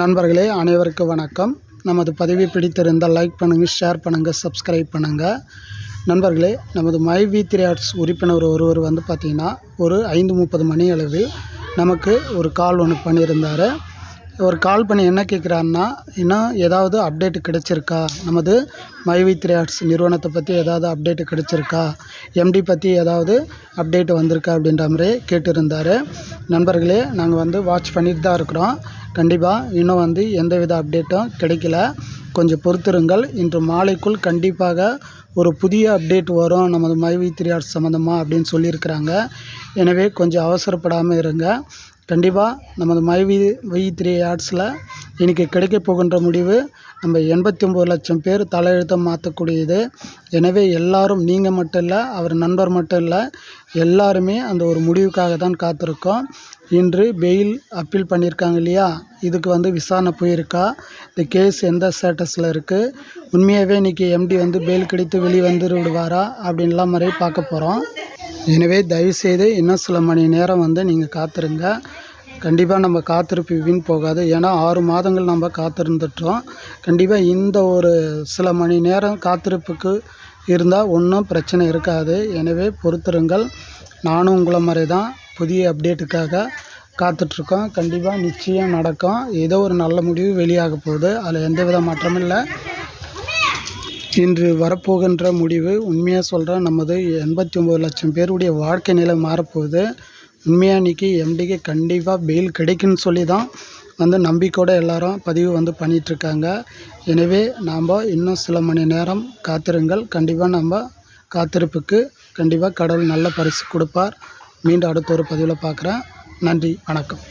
நண்பர்களே அனைவருக்கும் வணக்கம். நமது பதிவை பிடித்திருந்தால் லைக் பண்ணுங்கள் ஷேர் பண்ணுங்கள் சப்ஸ்கிரைப் பண்ணுங்கள் நண்பர்களே நமது மை வி த்ரீ ஆர்ட்ஸ் உறுப்பினர் ஒருவர் வந்து பார்த்திங்கன்னா ஒரு ஐந்து முப்பது மணி அளவில் நமக்கு ஒரு கால் ஒன்று பண்ணியிருந்தார். ஒரு கால் பண்ணி என்ன கேட்குறாருன்னா இன்னும் ஏதாவது அப்டேட் கிடைச்சிருக்கா? நமது மை வி த்ரீ ஆர்ட்ஸ் நிறுவனத்தை பற்றி ஏதாவது அப்டேட் கிடைச்சிருக்கா? எம்டி பற்றி ஏதாவது அப்டேட் வந்திருக்கா அப்படின்ற மாதிரி கேட்டிருந்தார். நண்பர்களே நாங்கள் வந்து வாட்ச் பண்ணிட்டு தான் இருக்கிறோம். கண்டிப்பாக இன்னும் வந்து எந்தவித அப்டேட்டும் கிடைக்கல. கொஞ்சம் பொறுத்திருங்கள். இன்று மாலைக்குள் கண்டிப்பாக ஒரு புதிய அப்டேட் வரும். நமது மைவி த்ரீ ஆர்ட்ஸ் சம்மந்தமாக அப்படின்னு சொல்லியிருக்கிறாங்க. எனவே கொஞ்சம் அவசரப்படாமல் இருங்க. கண்டிப்பாக நமது மைவி வி த்ரீ ஆர்ட்ஸில் இன்றைக்கி கிடைக்க போகின்ற முடிவு நம்ம எண்பத்தி ஒம்பது லட்சம் பேர் தலையெழுத்தை மாற்றக்கூடியது. எனவே எல்லாரும் நீங்கள் மட்டும் இல்லை அவர் நண்பர் மட்டும் இல்லை எல்லாருமே அந்த ஒரு முடிவுக்காக தான் காத்திருக்கோம். இன்று பெயில் அப்பீல் பண்ணியிருக்காங்க இல்லையா? இதுக்கு வந்து விசாரணை போயிருக்கா? இந்த கேஸ் எந்த ஸ்டேட்டஸில் இருக்குது உண்மையாகவே இன்றைக்கி எம்டி வந்து பெயில் கிடைத்து வெளியே வந்து விடுவாரா? அப்படின்லாம் மாதிரி பார்க்க போகிறோம் எனவே தயவுசெய்து இன்னும் சில மணி நேரம் வந்து நீங்கள் காத்திருங்க. கண்டிப்பாக நம்ம காத்திருப்பு வீண் போகாது. ஏன்னா ஆறு மாதங்கள் நம்ம காத்திருந்துட்டோம். கண்டிப்பாக இந்த ஒரு சில மணி நேரம் காத்திருப்புக்கு இருந்தால் ஒன்றும் பிரச்சனை இருக்காது. எனவே பொறுத்திருங்கள். நானும் உங்களை மாதிரி தான் புதிய அப்டேட்டுக்காக காத்துட்ருக்கோம். கண்டிப்பாக நிச்சயம் நடக்கும். ஏதோ ஒரு நல்ல முடிவு வெளியாக போகுது. அதில் எந்தவித மாற்றமும் இல்லை. இன்று வரப்போகின்ற முடிவு உண்மையாக சொல்கிறேன் நமது எண்பத்தி ஒம்பது லட்சம் பேருடைய வாழ்க்கை நிலை மாறப்போகுது. உண்மையாக இன்றைக்கி எம்டிக்கு கண்டிப்பாக பெயில் கிடைக்குன்னு சொல்லி தான் வந்து நம்பிக்கையோடு எல்லாரும் பதிவு வந்து பண்ணிகிட்ருக்காங்க எனவே நாம் இன்னும் சில மணி நேரம் காத்திருங்கள். கண்டிப்பாக நம்ம காத்திருப்புக்கு கண்டிப்பாக கடவுள் நல்ல பரிசு கொடுப்பார். மீண்டும் அடுத்த ஒரு பதிவில் பார்க்குறேன் நன்றி வணக்கம்.